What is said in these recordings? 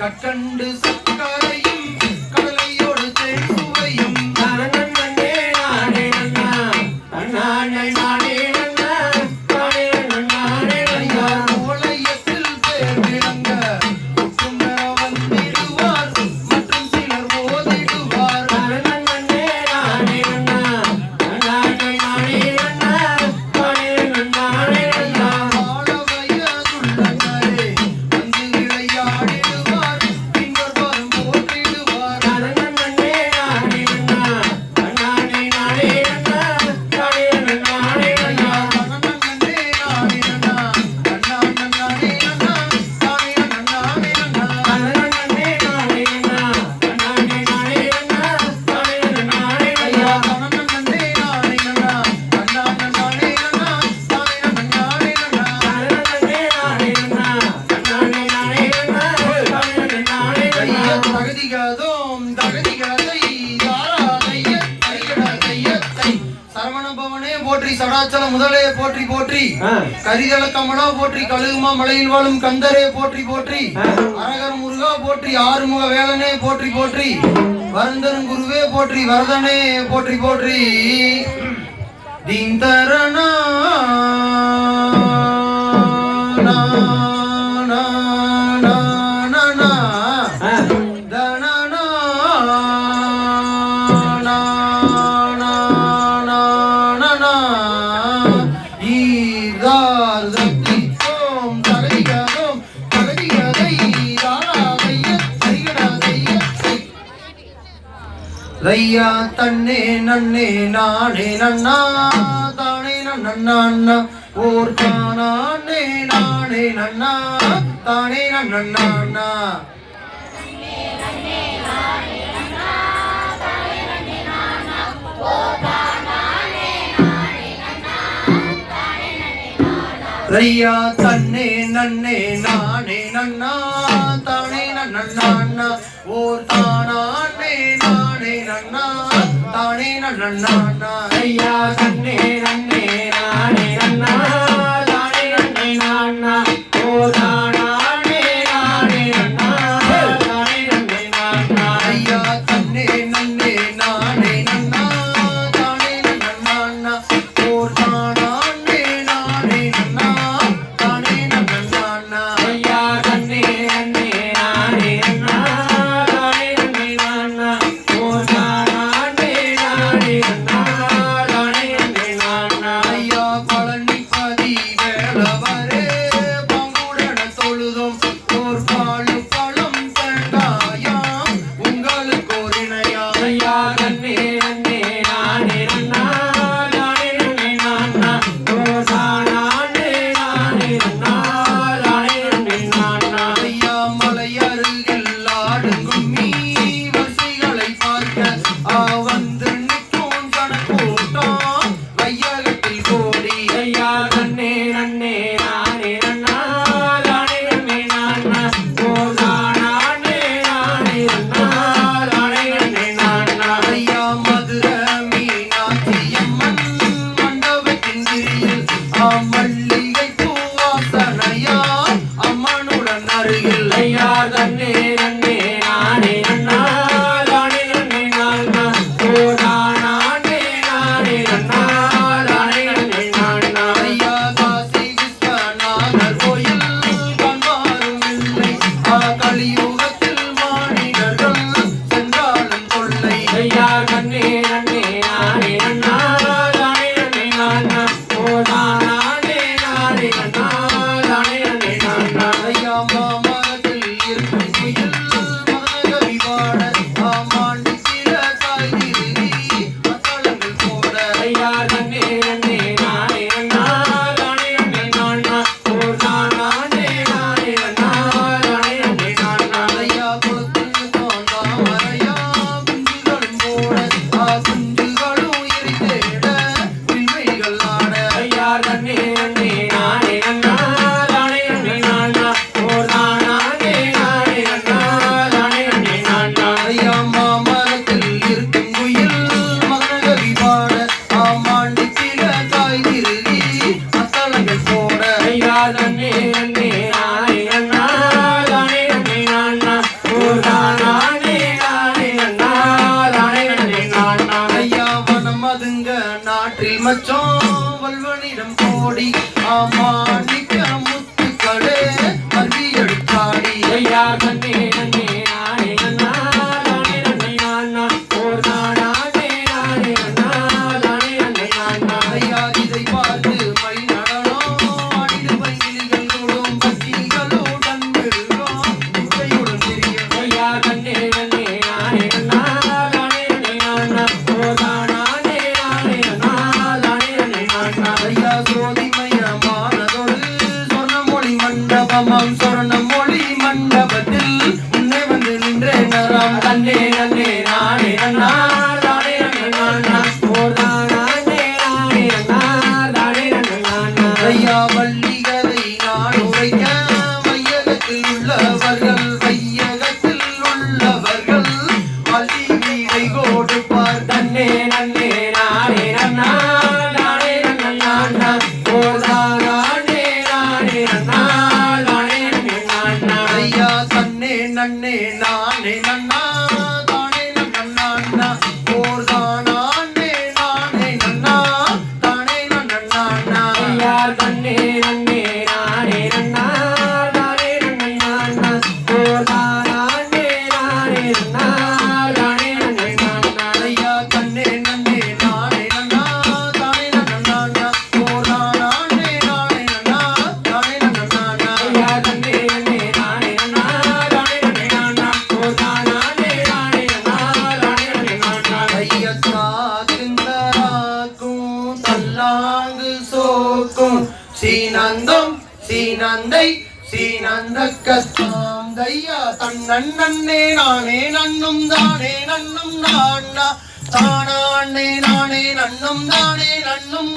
கற்கண்டு கரிதல கமலா போற்றி கழுகுமா மலையில் வாழும் கந்தரே போற்றி போற்றி. அரகர் முருகா போற்றி ஆறுமுக வேலனே போற்றி போற்றி. வரந்தரும் குருவே போற்றி வரதனே போற்றி போற்றி. தீந்தரணா தண்ணே நன்னே நானே நன்னா தானே நன்னா ஓர் தானே நானே நன்னா தானே நன்னா ஐயா தன்னே நன்னே நானே நன்னா தானே நன்னா ஓர் தானே நானே நன்னா தானே நன்னா ஐயா கண்ணே நன்னே. Mama. சமம் சொர்ண மொழி மண்டபத்தில். உன்னை வந்து நின்றேன் நரம் தன்னே நன்னே நானே நன்னா தரசாம் தையா தன்னண்ணே நானே நன்னும் தானே நன்னும் நான் தானாண்ணே நானே நன்னும் தானே நன்னும்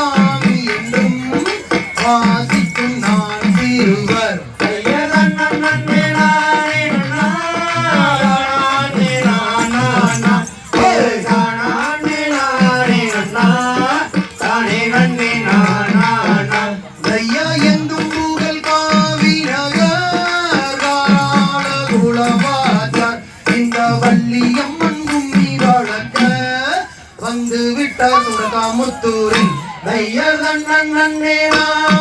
on. முத்தூரில் தையர் தன்னன் நன்னே நானே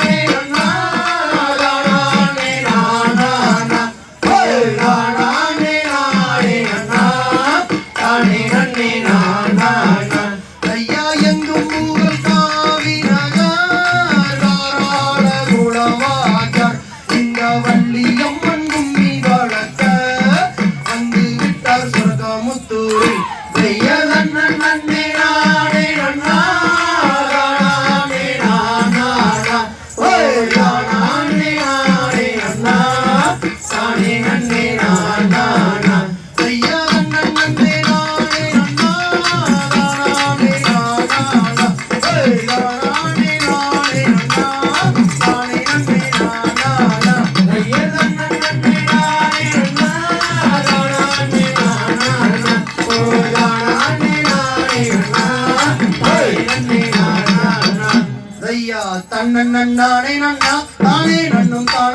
நன்னானே நன்னா நானே நன்னும் தான்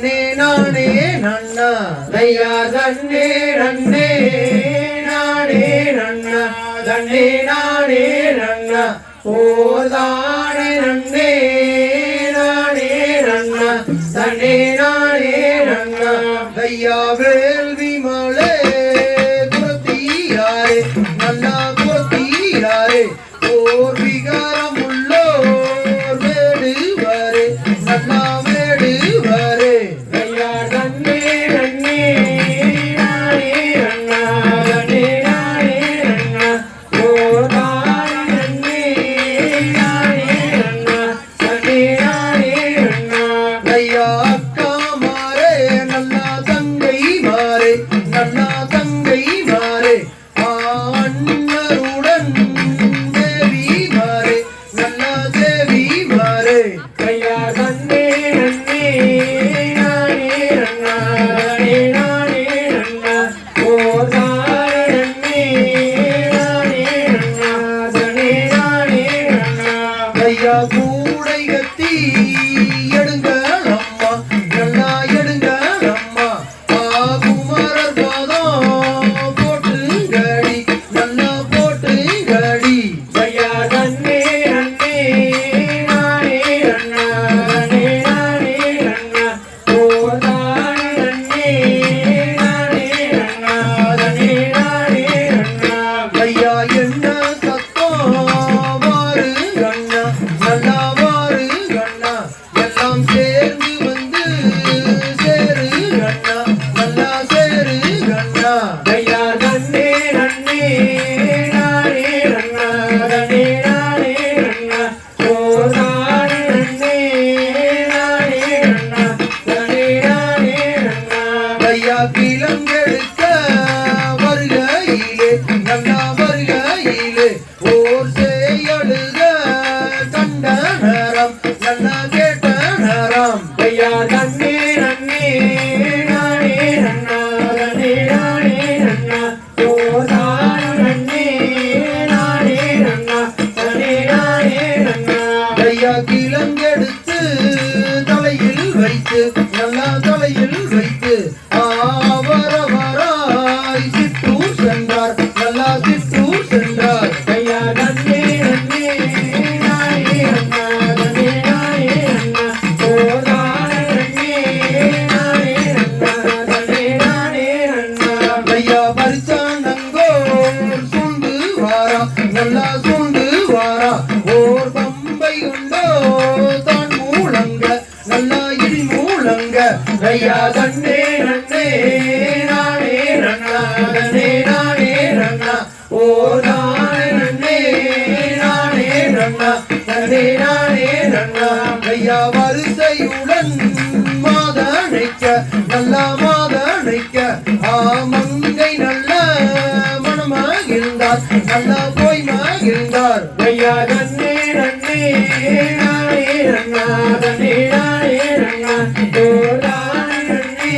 நன்னே நானே நன்னா. தையா தன்னே நன்னே நானே நன்னா. தன்னே நானே நன்னா. ஓதானே நன்னே நானே நன்னா. தன்னே நானே நன்னா. தையா வேள்வி நானே நானே நன்னா வரிசையுடன் மாதழைக்க நல்லா மாதழைக்க ஆமங்கை நல்ல மனமாகிருந்தார் நல்லா போய் மகிழ்ந்தார். ஐயா நன்னே நன்னே நானே நன்னா தன்னே நானே நன்னா. நன்னே.